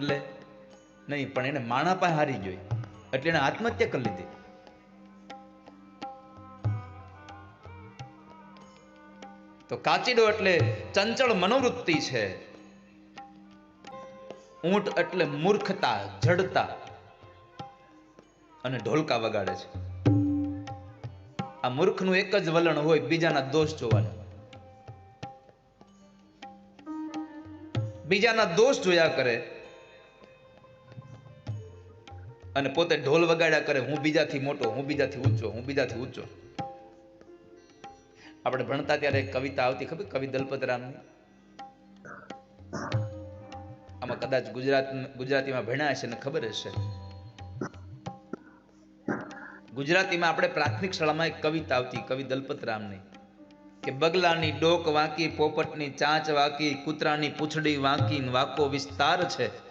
બદલે? નહીં, પણ એને માણા પાસે હારી જોઈ એટલે એને આત્મહત્યા કરી લીધી. તો કાચીડો એટલે ચંચળ મનોવૃત્તિ છે. ઊંટ એટલે મૂર્ખતા, જડતા અને ઢોલકા વગાડે છે. આ મૂર્ખનું એક જ વલણ હોય બીજાના દોષ જોવાના. બીજાના દોષ જોયા કરે અને પોતે ઢોલ વગાડ્યા કરે, હું બીજાથી મોટો, હું બીજાથી ઊંચો, હું બીજાથી ઊંચો. આપણે ભણતા ત્યારે કવિતા આવતી, ખબર? કવિ દલપતરામની આમાં કદાચ ગુજરાત, ગુજરાતીમાં ભણ્યા હશે ને ખબર હશે. ગુજરાતીમાં આપણે પ્રાથમિક શાળામાં એક કવિતા આવતી, કવિ દલપતરામની કે બગલાની ડોક વાંકી, પોપટની ચાંચ વાંકી, કૂતરાની પૂંછડી વાંકી વાંકો વિસ્તાર છે.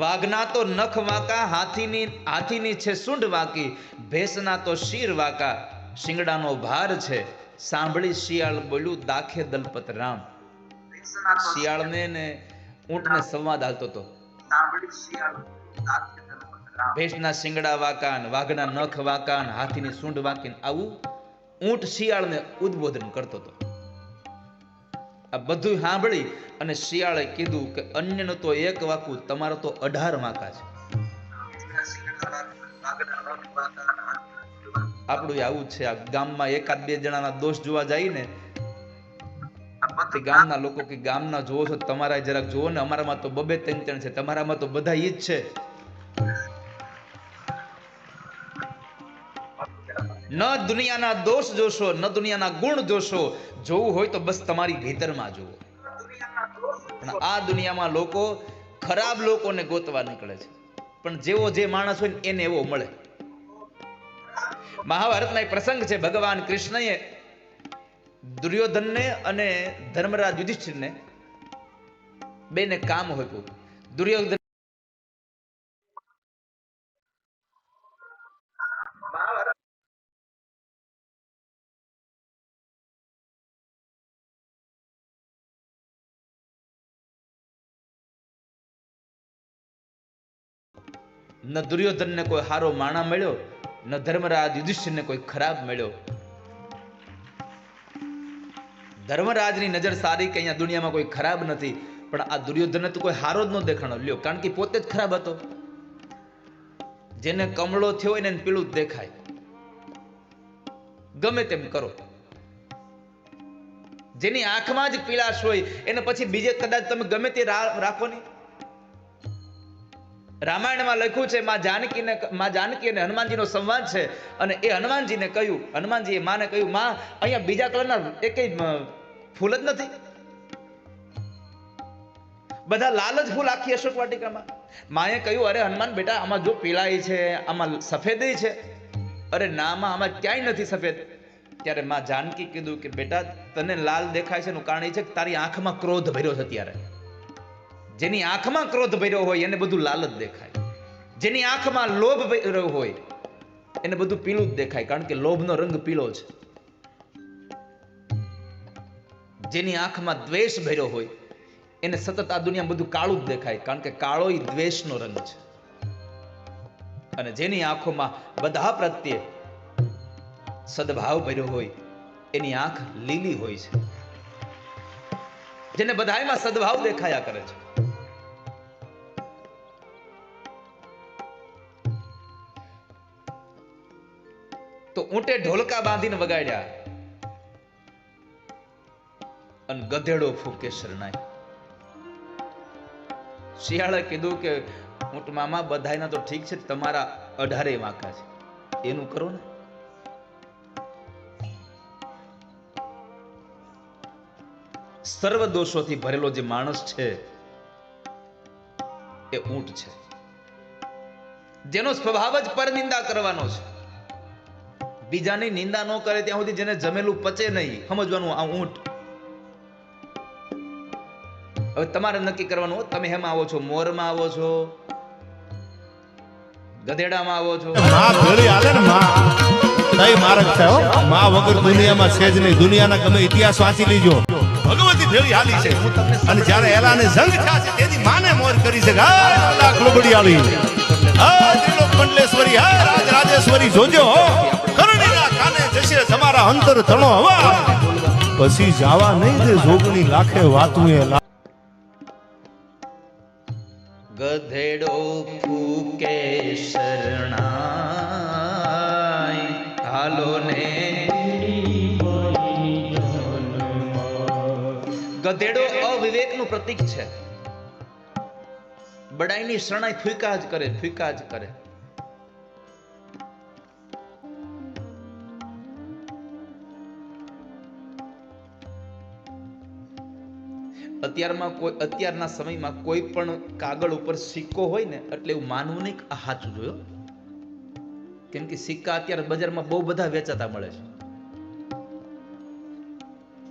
વાઘના તો નખ વાંકા હાથીની હાથીની છે સૂંઢ વાંકી ભેંસના તો શીર વાંકા. શિંગડાનો ભાર છે. સાંભળી શિયાળ બોલ્યું દાખે દલપત રામ. શિયાળને ને ઊંટને સંવાદ હાલતો હતો. ભેંસના શિંગડા વાંકા ને વાઘના નખ વાંકા ને હાથીની સૂંઢ વાંકી ને આવું ઊંટ શિયાળને ઉદ્બોધન કરતો હતો. આ બધું સાંભળી અને શિયાળે કીધું કે અન્યનો તો એક વાકું, તમારો તો અઢાર વાંકા છે. આપણું આવું છે, આ ગામમાં એકાદ બે જણાના દોષ જોવા જાય ને ગામના લોકો કે ગામના જોવો છો તમારા જરાક જોવો ને, અમારામાં તો બબે ત્રણ ત્રણ છે, તમારામાં તો બધા ઈ જ છે. ન દુનિયાના દોષ જોશો, ન દુનિયાના ગુણ જોશો જોવું હોય તો બસ તમારી ભીતરમાં જુઓ. પણ આ દુનિયામાં લોકો ખરાબ લોકોને ગોતવા નીકળે છે. પણ જેવો જે માણસ હોય એને એવો મળે. મહાભારતમાં એક પ્રસંગ છે, ભગવાન કૃષ્ણએ દુર્યોધનને અને ધર્મરાજ યુધિષ્ઠિરને બેને કામ હોપ્યું. દુર્યોધન ન દુર્યોધનને કોઈ સારો માણા મળ્યો, ન ધર્મરાજ યુધિષ્ઠિરને કોઈ ખરાબ મળ્યો. ધર્મરાજની નજર સારી કે અહીંયા દુનિયામાં કોઈ ખરાબ નથી, પણ આ દુર્યોધનને તો કોઈ હારો જ ન દેખાણો. લ્યો, કારણ કે પોતે જ ખરાબ હતો. જેને કમળો થયો હોય ને એને પીળું જ દેખાય. ગમે તેમ કરો. જેની આંખમાં જ પીળાશ હોય, એને પછી બીજે કદાચ તમે ગમે તે રાખો નહીં. રામાયણમાં લખ્યું છે, માં જાનકીને માં જાનકી અને હનુમાનજીનો સંવાદ છે. અને એ હનુમાનજીને કહ્યું, હનુમાનજીએ માને કહ્યું, માં, અહીંયા બીજા કલરના એકેય ફૂલ જ નથી. બધા લાલ જ ફૂલ આખી અશોક વાટિકામાં. માએ કહ્યું, અરે હનુમાન બેટા, આમાં જો પીળાઈ છે, આમાં સફેદી છે. અરે ના, માં, આમાં ક્યાંય નથી સફેદ. ત્યારે માં જાનકી કીધું કે, બેટા, તને લાલ દેખાય છે એનું કારણ એ છે કે તારી આંખમાં ક્રોધ ભર્યો છે ત્યારે જેની આંખમાં ક્રોધ ભર્યો હોય એને બધું લાલ જ દેખાય. જેની આંખમાં લોભ ભર્યો હોય એને બધું પીળું જ દેખાય, કારણ કે લોભનો રંગ પીળો છે. જેની આંખમાં દ્વેષ ભર્યો હોય એને સતત આ દુનિયા બધું કાળું જ દેખાય, કારણ કે કાળો એ દ્વેષનો રંગ છે. અને જેની આંખોમાં બધા પ્રત્યે સદભાવ ભર્યો હોય, એની આંખ લીલી હોય છે. જેને બધાયમાં સદભાવ દેખાયા કરે છે. ઊંટે ઢોલકા બાંધીને વગાડ્યા. અને ગધેડો ફૂકે શરણાઈ. શિયાળે કીધું કે, ઊંટ મામા, બધાયના તો ઠીક છે, તમારા અઢારે વાંકા છે. એનું કરો ને. સર્વ દોષોથી ભરેલો જે માણસ છે, એ ઊંટ છે. જેનો સ્વભાવ જ પરનિંદા કરવાનો છે. બીજાની નિંદા ન કરે ત્યાં સુધી જેને જમેલું પચે નહીં. સમજવાનું આ ઊંટ. હવે તમારે નક્કી કરવાનું, તમે હેમાં આવો છો? મોરમાં આવો છો? ગધેડામાં આવો છો? માં ભેળી હાલે ને માં. તઈ મારક છે, હો. માં વગર દુનિયામાં છે જ નહીં. દુનિયાના ગમે ઇતિહાસ વાંચી લીજો. ભગવતી ભેળી હાલી છે. અને જ્યારે એલાને જંગ થયા છે તેથી માને મોર કરી છે. લાખ લુગડિયાળી હા, ત્રિલોક મંડલેશ્વરી. હા, રાજ રાજેશ્વરી. જોજો, હો. તમારા અંતર તણો હવા. પછી જવા નહીં દે જોગણી લાખે વાતું એ ગધેડો ફૂકે શરણાય હાલો ને. ગધેડો અવિવેકનું પ્રતીક છે. બડાઈની શરણાઈ ફૂકા જ કરે, ફૂકા જ કરે. અત્યારમાં કોઈ, અત્યારના સમયમાં કોઈ પણ કાગળ ઉપર સિક્કો હોય ને, એટલે એવું માનવું નહીં આ જોયો કેમ કે સિક્કા અત્યારે બજારમાં બહુ બધા વેચાતા મળે છે.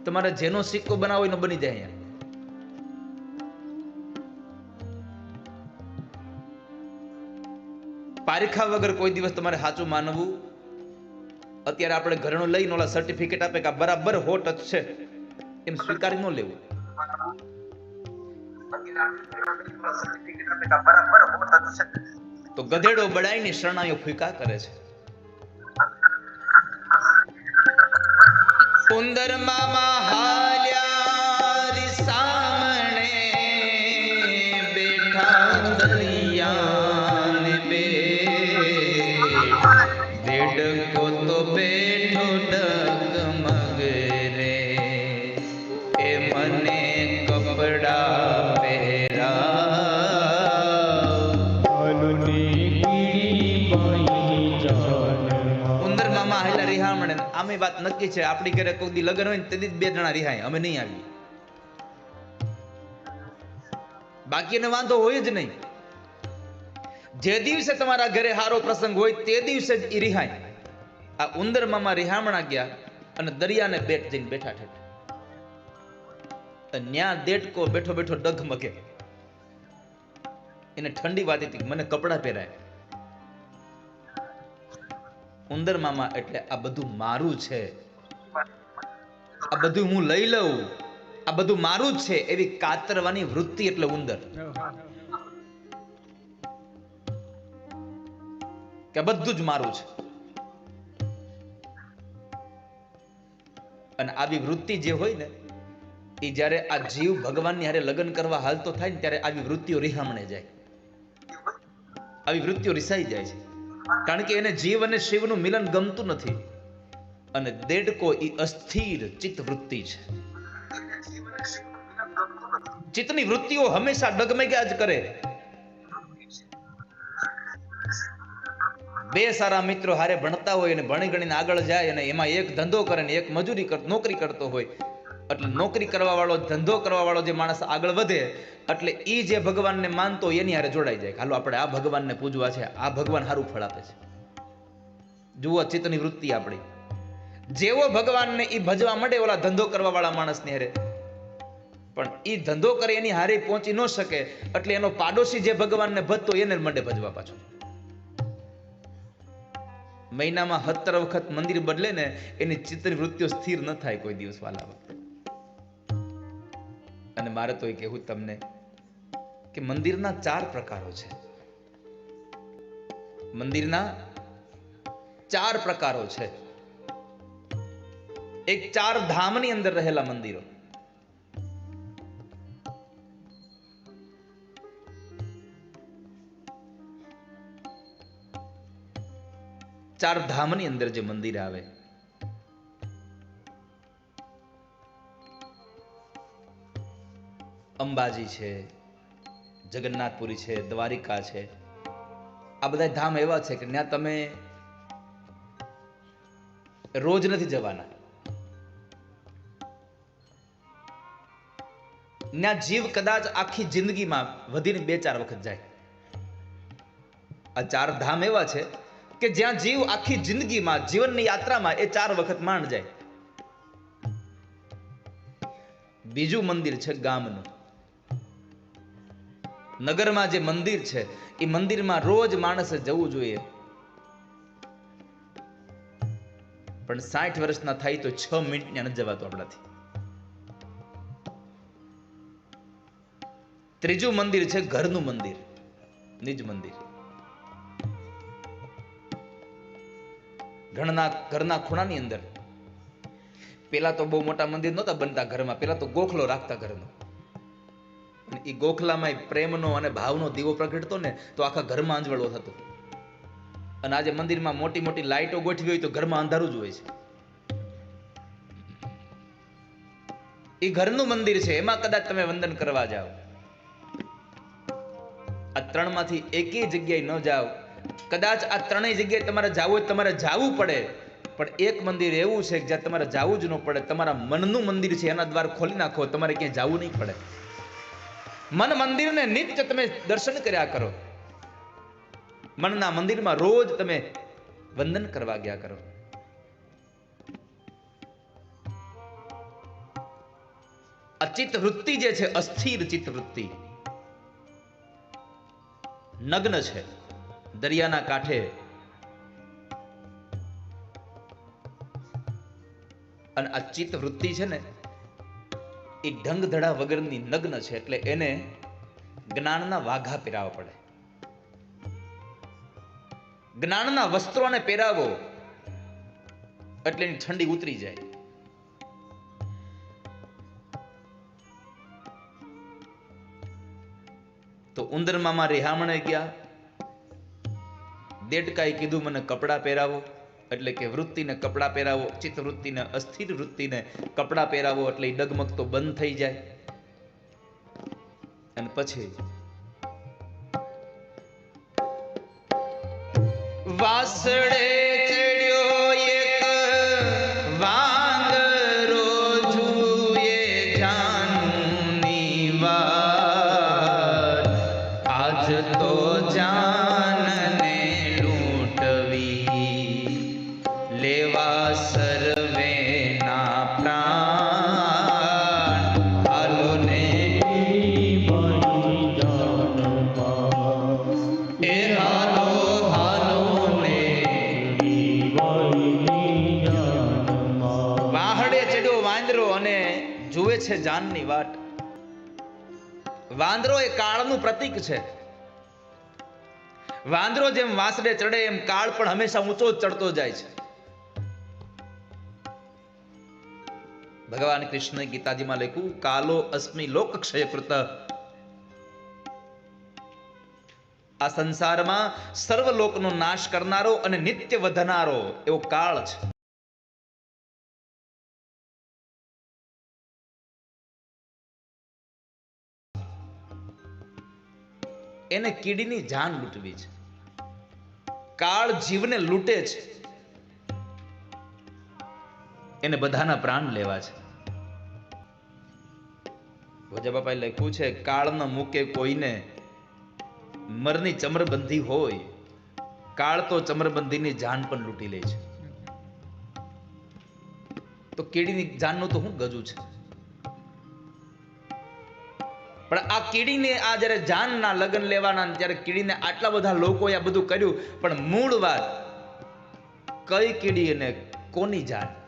તમારે જેનો સિક્કો બનાવો એનો બની જાય અહીંયા. પારખા વગર કોઈ દિવસ તમારે સાચું માનવું, અત્યારે આપણે ઘરનું લઈને ઓલા સર્ટિફિકેટ આપે કે બરાબર હોટ જ છે, એમ સ્વીકારી ન લેવું. તો ગધેડો બડાઈની શરણાઈઓ ફૂકા કરે છે. ઉંદર મામા રિહામણે આમે વાત નક્કી છે. આપણી ઘરે કોઈ દી લગ્ન હોય ને તે બે જણા રિહાય. અમે નહીં આવીએ. બાકી એને વાંધો હોય જ નહીં. જે દિવસે તમારા ઘરે હારો પ્રસંગ હોય તે દિવસે જ રિહાય. આ ઉંદર મામા રિહામણા ગયા અને દરિયાને બેટ જઈને બેઠા ઠેઠ ન્યા દેટકો બેઠો બેઠો ડગમગે એને ઠંડી વાતી મને કપડાં પહેરાય. ઉંદર મામા એટલે આ બધું મારું છે. આ બધું હું લઈ લઉં. આ બધું મારું જ છે એવી કાતરવાની વૃત્તિ એટલે ઉંદર. કે બધું જ મારું છે. અને આવી વૃત્તિ જે હોય ને એ જ્યારે આ જીવ ભગવાનની હારે લગ્ન કરવા હાલતો થાય ને ત્યારે આવી વૃત્તિઓ રિહામણે જાય. આવી વૃત્તિઓ રિસાઈ જાય છે. કારણ કે એને જીવ અને શિવનું મિલન ગમતું નથી. અને દેડકો એ અસ્થિર ચિત્ત વૃત્તિ છે. ચિત્તની વૃત્તિઓ હંમેશા ડગમગ્યા જ કરે. બે સારા મિત્રો હારે ભણતા હોય અને ભણી ગણીને આગળ જાય અને એમાં એક ધંધો કરે ને એક મજૂરી કર, નોકરી કરતો હોય એટલે નોકરી કરવા વાળો ધંધો કરવા વાળો જે માણસ આગળ વધે, એટલે એ જે ભગવાનને માનતો એની હારે જોડાઈ જાય હાલો આપણે આ ભગવાનને પૂજવા છે, આ ભગવાન સારું ફળ આપે છે. જુઓ ચિત્તની વૃત્તિ આપણી. જેવો ભગવાનને એ ભજવા માંડે ઓલા ધંધો કરવા વાળા માણસની હારે. પણ એ ધંધો કરે એની હારે પહોંચી ન શકે, એટલે એનો પાડોશી જે ભગવાનને ભજતો એને મંડે ભજવા પાછો. મહિનામાં સત્તર વખત મંદિર બદલે ને એની ચિત્તની વૃત્તિઓ સ્થિર ન થાય કોઈ દિવસ વાલા અને મારે તો એ કહેવું તમને કે મંદિરના ચાર પ્રકારો છે. મંદિરના ચાર પ્રકારો છે. એક ચાર ધામની અંદર રહેલા મંદિરો. ચાર ધામની અંદર જે મંદિર આવે અંબાજી છે, જગન્નાથપુરી છે, દ્વારિકા છે. આ બધા ધામ એવા છે કે ત્યાં તમે રોજ નથી જવાના. ત્યાં જીવ કદાચ આખી જિંદગીમાં વધીને બે ચાર વખત જાય. આ ચાર ધામ એવા છે કે જ્યાં જીવ આખી જિંદગીમાં, જીવનની યાત્રામાં એ ચાર વખત માંડ જાય. બીજું મંદિર છે ગામનું. નગરમાં જે મંદિર છે, એ મંદિરમાં રોજ માણસે જવું જોઈએ. પણ સાઠ વર્ષના થાય તો છ મિનિટ ને જવાતું આપણાથી. ત્રીજું મંદિર છે ઘરનું મંદિર, નિજ મંદિર. ઘરના ઘરના ખૂણાની અંદર. પેલા તો બહુ મોટા મંદિર નહોતા બનતા ઘરમાં, પેલા તો ગોખલો રાખતા ઘરનો. અને એ ગોખલામાં પ્રેમનો અને ભાવનો દીવો પ્રગટતો ને તો આખા ઘરમાં અંજવાળો થતો. અને આજે મંદિરમાં મોટી મોટી લાઈટો ગોઠવી હોય તો ઘરમાં અંધારું જ હોય છે. એ ઘરનું મંદિર છે, એમાં કદાચ તમે વંદન કરવા જાઓ. આ ત્રણમાંથી એકેય જગ્યાએ ન જાઓ. કદાચ આ ત્રણેય જગ્યાએ તમારે જાવું હોય તમારે જાવું પડે. પણ એક મંદિર એવું છે કે જ્યાં તમારે જાવું જ ન પડે, તમારા મનનું મંદિર છે, એના દ્વાર ખોલી નાખો, તમારે ક્યાંય જાવું નહીં પડે. મન મંદિરને નિત્ય તમે દર્શન કર્યા કરો. મનના મંદિરમાં રોજ તમે વંદન કરવા ગયા કરો. અચિત વૃત્તિ જે છે, અસ્થિર ચિત્ત વૃત્તિ. નગ્ન છે, દરિયાના કાંઠે. અને આ ચિત્ત વૃત્તિ છે ને એ ઢંગ ધડા વગરની નગ્ન છે એટલે એને જ્ઞાનના વાઘા પહેરાવવા પડે. જ્ઞાનના વસ્ત્રોને પહેરાવો એટલે એની ઠંડી ઉતરી જાય. તો ઉંદર મામા રેહામણે ગયા. દેડકાએ કીધું, મને કપડાં પહેરાવો. એટલે કે વૃત્તિને કપડાં પહેરાવો ચિત્ત વૃત્તિને અસ્થિર વૃત્તિને કપડાં પહેરાવો એટલે ડગમગ તો બંધ થઈ જાય. અને પછી વાસડે ચડ્યો એક, વાંદરો રોજુએ જાનુની જુએ છે જાનની વાટ વાંદરો એ કાળનું પ્રતીક છે. વાંદરો જેમ વાંસડે ચડે, એમ કાળ પણ હંમેશા ઊંચો ચડતો જાય છે. ભગવાન કૃષ્ણ ગીતાજીમાં લખ્યું, કાલો અસ્મિ લોક ક્ષયકૃત આ સંસારમાં સર્વ લોકનો નાશ કરનારો અને નિત્ય વધનારો એવો કાળ છે. એને કીડીની જાન લૂંટવી છે. કાળ જીવને લૂંટે છે. એને બધાના પ્રાણ લેવા છે. ભોજાબાપાએ લખ્યું છે કાળ ન મૂકે કોઈને મરની ચમરબંધી હોય, કાળ તો ચમરબંધીની જાન પણ લૂંટી લે છે. તો કીડીની જાનનું તો શું ગજુ છે? પણ આ કીડીને આ જ્યારે જાનના લગ્ન લેવાના ત્યારે કીડીને આટલા બધા લોકોએ આ બધું કર્યું. પણ મૂળ વાત, કઈ કીડી અને કોની જાન?